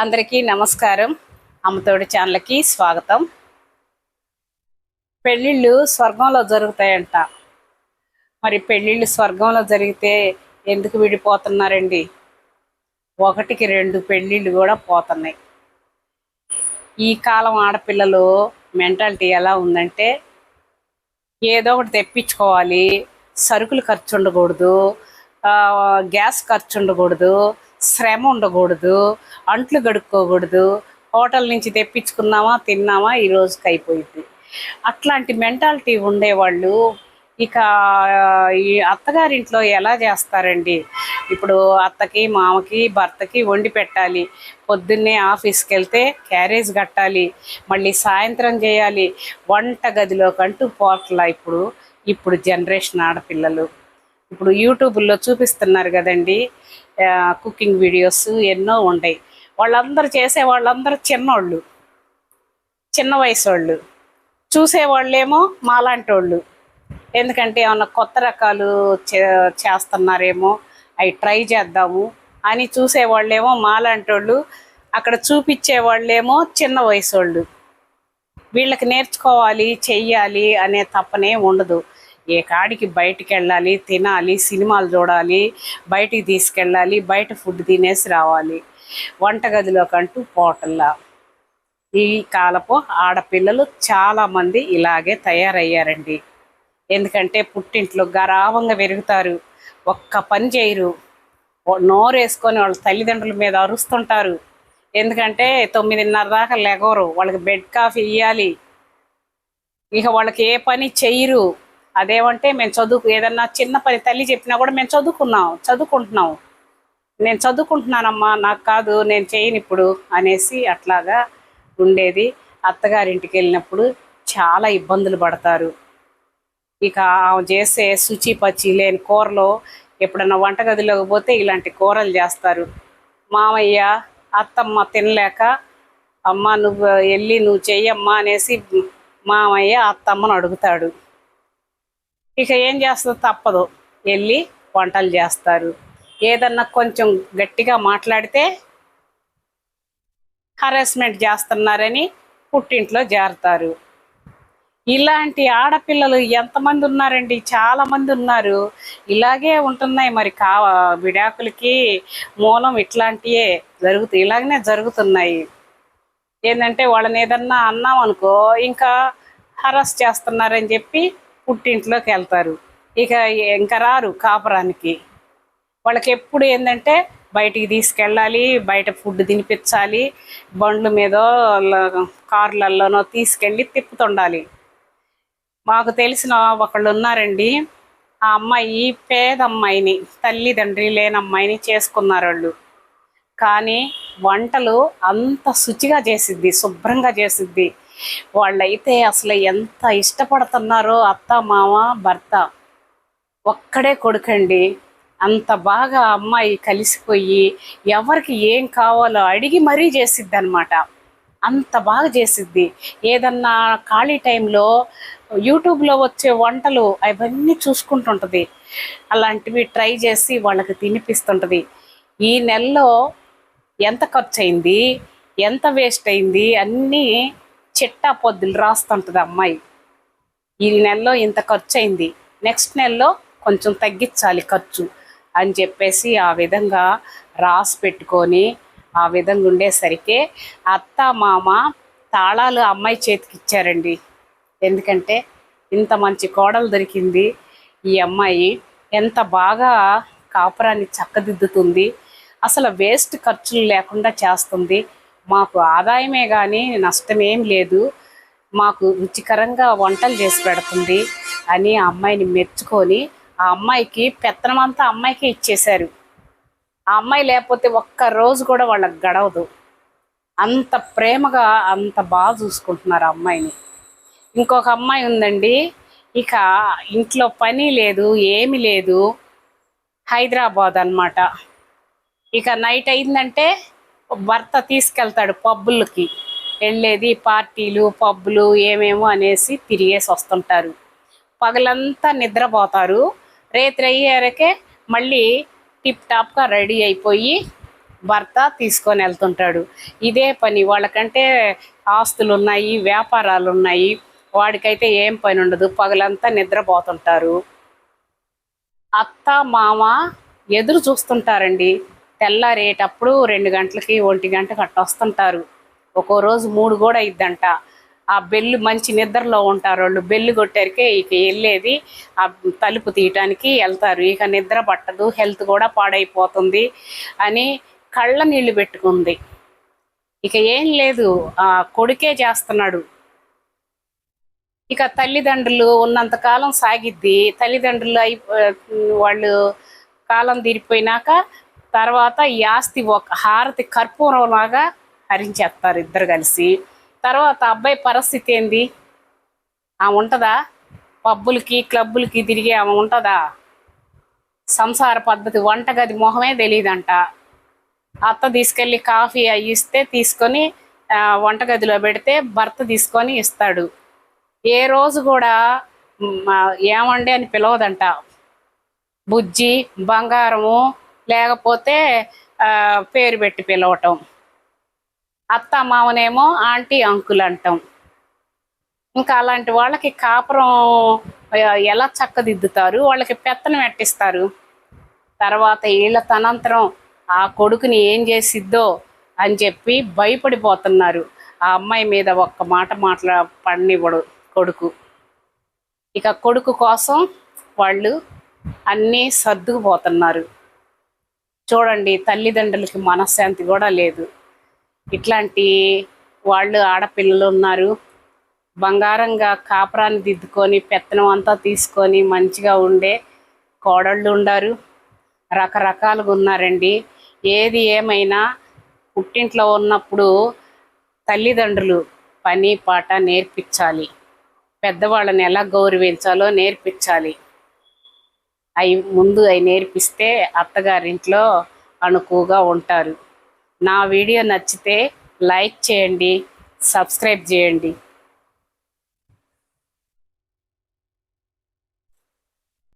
అందరికీ నమస్కారం. అమ్మతోడి ఛానల్కి స్వాగతం. పెళ్ళిళ్ళు స్వర్గంలో జరుగుతాయంట. మరి పెళ్ళిళ్ళు స్వర్గంలో జరిగితే ఎందుకు విడిపోతున్నారండి? ఒకటికి రెండు పెళ్ళిళ్ళు కూడా పోతున్నాయి. ఈ కాలం ఆడపిల్లలు మెంటాలిటీ ఎలా ఉందంటే ఏదో ఒకటి తెప్పించుకోవాలి సరుకులు ఖర్చు ఉండకూడదు గ్యాస్ ఖర్చు ఉండకూడదు శ్రమ ఉండకూడదు అంట్లు గడుక్కోకూడదు హోటల్ నుంచి తెప్పించుకున్నామా తిన్నామా ఈ రోజుకి అయిపోయింది. అట్లాంటి మెంటాలిటీ ఉండేవాళ్ళు ఇక ఈ అత్తగారింట్లో ఎలా చేస్తారండి? ఇప్పుడు అత్తకి మామకి భర్తకి వండి పెట్టాలి. పొద్దున్నే ఆఫీస్కి వెళ్తే క్యారేజ్ కట్టాలి. మళ్ళీ సాయంత్రం చేయాలి. వంట గదిలోకంటూ పోట్ల ఇప్పుడు. ఇప్పుడు జనరేషన్ ఆడపిల్లలు. ఇప్పుడు యూట్యూబ్లో చూపిస్తున్నారు కదండి కుకింగ్ వీడియోస్ ఎన్నో ఉంటాయి. వాళ్ళందరూ చేసే వాళ్ళందరూ చిన్నోళ్ళు చిన్న వయసు వాళ్ళు చూసేవాళ్ళేమో మాలాంటి వాళ్ళు ఎందుకంటే ఏమన్నా కొత్త రకాలు చే- చేస్తున్నారేమో అవి ట్రై చేద్దాము అని చూసేవాళ్ళేమో మాలాంటి వాళ్ళు అక్కడ చూపించే వాళ్ళేమో చిన్న వయసు వాళ్ళు వీళ్ళకి నేర్చుకోవాలి చెయ్యాలి అనే తప్పనే ఉండదు. ఏ కాడికి బయటికి వెళ్ళాలి తినాలి సినిమాలు చూడాలి బయటికి తీసుకెళ్ళాలి బయట ఫుడ్ తినేసి రావాలి. వంటగదిలోకంటూ పోటల్లా. ఈ కాలపు ఆడపిల్లలు చాలామంది ఇలాగే తయారయ్యారండి. ఎందుకంటే పుట్టింట్లో గరావంగా పెరుగుతారు. ఒక్క పని చేయరు. నోరు వేసుకొని వాళ్ళ తల్లిదండ్రుల మీద అరుస్తుంటారు. ఎందుకంటే తొమ్మిదిన్నర దాకా లెగవరు. వాళ్ళకి బెడ్ కాఫీ ఇవ్వాలి ఇక వాళ్ళకి ఏ పని చెయ్యరు. అదేమంటే మేము చదువుకు ఏదన్నా చిన్న పని తల్లి చెప్పినా కూడా మేము చదువుకున్నాం చదువుకుంటున్నాం. నేను చదువుకుంటున్నానమ్మా నాకు కాదు నేను చేయను ఇప్పుడు అనేసి అట్లాగా ఉండేది. అత్తగారింటికి వెళ్ళినప్పుడు చాలా ఇబ్బందులు పడతారు. ఇక ఆమె చేసే శుచి పచ్చి లేని కూరలో ఎప్పుడన్నా వంటగదిలోకి పోతే ఇలాంటి కూరలు చేస్తారు. మామయ్య అత్తమ్మ తినలేక అమ్మ నువ్వు వెళ్ళి నువ్వు చెయ్యమ్మా అనేసి మామయ్య అత్తమ్మను అడుగుతాడు. ఇక ఏం చేస్తుందో తప్పదు. వెళ్ళి వంటలు చేస్తారు. ఏదన్నా కొంచెం గట్టిగా మాట్లాడితే హరాస్మెంట్ చేస్తున్నారని పుట్టింట్లో చేరతారు ఇలాంటి ఆడపిల్లలు ఎంతమంది ఉన్నారండి? చాలామంది ఉన్నారు. ఇలాగే ఉంటున్నాయి మరి కా విడాకులకి మూలం ఇట్లాంటివే జరుగుతాయి ఇలాగనే జరుగుతున్నాయి. ఏంటంటే వాళ్ళని ఏదన్నా అన్నాం అనుకో ఇంకా హరాస్ చేస్తున్నారని చెప్పి పుట్టింట్లోకి వెళ్తారు. ఇక ఇంకా రారు కాపురానికి. వాళ్ళకి ఎప్పుడు ఏంటంటే బయటికి తీసుకెళ్ళాలి బయట ఫుడ్ తినిపించాలి బండ్ల మీద ల- కార్లలోనో తీసుకెళ్ళి తిప్పుతుండాలి. మాకు తెలిసిన ఒకళ్ళు ఉన్నారండి ఆ అమ్మాయి పేద అమ్మాయిని తల్లిదండ్రి లేని అమ్మాయిని చేసుకున్నారు వాళ్ళు కానీ వంటలు అంత శుచిగా చేసిద్ది శుభ్రంగా చేసిద్ది. వాళ్ళైతే అసలు ఎంత ఇష్టపడుతున్నారో అత్త మామ భర్త. ఒక్కడే కొడుకండి. అంత బాగా అమ్మాయి కలిసిపోయి ఎవరికి ఏం కావాలో అడిగి మరీ చేసిద్ది అనమాట అంత బాగా చేసిద్ది. ఏదన్నా ఖాళీ టైంలో యూట్యూబ్లో వచ్చే వంటలు అవన్నీ చూసుకుంటుంటుంది. అలాంటివి ట్రై చేసి వాళ్ళకి తినిపిస్తుంటుంది. ఈ నెలలో ఎంత ఖర్చు అయింది ఎంత వేస్ట్ అయింది? అన్నీ చిట్టా పొద్దులు రాస్తుంటుంది అమ్మాయి. ఈ నెలలో ఇంత ఖర్చు అయింది నెక్స్ట్ నెలలో కొంచెం తగ్గించాలి ఖర్చు అని చెప్పేసి ఆ విధంగా రాసి పెట్టుకొని ఆ విధంగా ఉండేసరికి అత్త మామ తాళాలు అమ్మాయి చేతికి ఇచ్చారండి. ఎందుకంటే ఇంత మంచి కోడలు దొరికింది ఈ అమ్మాయి. ఎంత బాగా కాపురాన్ని చక్కదిద్దుతుంది. అసలు వేస్ట్ ఖర్చులు లేకుండా చేస్తుంది. మాకు ఆదాయమే కానీ నష్టమేం లేదు. మాకు రుచికరంగా వంటలు చేసి పెడుతుంది అని ఆ అమ్మాయిని మెచ్చుకొని ఆ అమ్మాయికి పెత్తనం అంతా అమ్మాయికే ఇచ్చేశారు. ఆ అమ్మాయి లేకపోతే ఒక్క రోజు కూడా వాళ్ళకి గడవదు. అంత ప్రేమగా అంత బాగా చూసుకుంటున్నారు ఆ అమ్మాయిని. ఇంకొక అమ్మాయి ఉందండి. ఇక ఇంట్లో పని లేదు ఏమి లేదు. హైదరాబాద్ అన్నమాట. ఇక నైట్ అయిందంటే భర్త తీసుకెళ్తాడు పబ్బులకి. వెళ్ళేది పార్టీలు పబ్బులు ఏమేమో అనేసి తిరిగేసి వస్తుంటారు. పగలంతా నిద్రపోతారు. రేత్రి అయ్యేరకే మళ్ళీ టిప్ టాప్గా రెడీ అయిపోయి భర్త తీసుకొని వెళ్తుంటాడు. ఇదే పని వాళ్ళకంటే ఆస్తులు ఉన్నాయి వ్యాపారాలు ఉన్నాయి వాడికైతే ఏం పని ఉండదు. పగలంతా నిద్రపోతుంటారు. అత్త మామ ఎదురు చూస్తుంటారండి. తెల్లారేటప్పుడు రెండు గంటలకి ఒంటి గంటకి అట్ట వస్తుంటారు. ఒక్కో రోజు మూడు కూడా ఇద్దంట ఆ బెల్లు మంచి నిద్రలో ఉంటారు వాళ్ళు. బెల్లు కొట్టారికే ఇక వెళ్ళేది ఆ తలుపు తీయటానికి వెళ్తారు. ఇక నిద్ర పట్టదు హెల్త్ కూడా పాడైపోతుంది అని కళ్ళ నీళ్ళు పెట్టుకుంది. ఇక ఏం లేదు. ఆ కొడుకే చేస్తున్నాడు. ఇక తల్లిదండ్రులు ఉన్నంతకాలం సాగిద్ది. తల్లిదండ్రులు అయి వాళ్ళు కాలం తీరిపోయినాక తర్వాత ఈ ఆస్తి ఒక హారతి కర్పూరం లాగా హరించేస్తారు ఇద్దరు కలిసి. తర్వాత అబ్బాయి పరిస్థితి ఏంది? ఆమె ఉంటుందా? పబ్బులకి క్లబ్బులకి తిరిగి ఆమె ఉంటుందా? సంసార పద్ధతి వంటగది మొహమే తెలియదంట అత్త తీసుకెళ్ళి కాఫీ అవి ఇస్తే తీసుకొని వంటగదిలో పెడితే భర్త తీసుకొని ఇస్తాడు. ఏ రోజు కూడా ఏమండి అని పిలవదంట. బుజ్జి బంగారము లేకపోతే పేరు పెట్టి పిలవటం. అత్త మామనేమో ఆంటీ అంకుల్ అంటాం. ఇంకా అలాంటి వాళ్ళకి కాపురం ఎలా చక్కదిద్దుతారు? వాళ్ళకి పెత్తనం ఎట్టిస్తారు? తర్వాత వీళ్ళ తనంతరం ఆ కొడుకుని ఏం చేసిద్దో అని చెప్పి భయపడిపోతున్నారు. ఆ అమ్మాయి మీద ఒక్క మాట మాట్లా పడనివ్వడు కొడుకు. ఇక కొడుకు కోసం వాళ్ళు అన్నీ సర్దుకుపోతున్నారు. చూడండి తల్లిదండ్రులకి మనశ్శాంతి కూడా లేదు. ఇట్లాంటి వాళ్ళు ఆడపిల్లలు ఉన్నారు. బంగారంగా కాపురాన్ని దిద్దుకొని పెత్తనం అంతా తీసుకొని మంచిగా ఉండే కోడళ్ళు ఉండారు. రకరకాలుగా ఉన్నారండి. ఏది ఏమైనా పుట్టింట్లో ఉన్నప్పుడు తల్లిదండ్రులు పని పాట నేర్పించాలి. పెద్దవాళ్ళని ఎలా గౌరవించాలో నేర్పించాలి. అవి ముందు అవి నేర్పిస్తే అత్తగారింట్లో అణుకువగా ఉంటారు. నా వీడియో నచ్చితే లైక్ చేయండి సబ్స్క్రైబ్ చేయండి.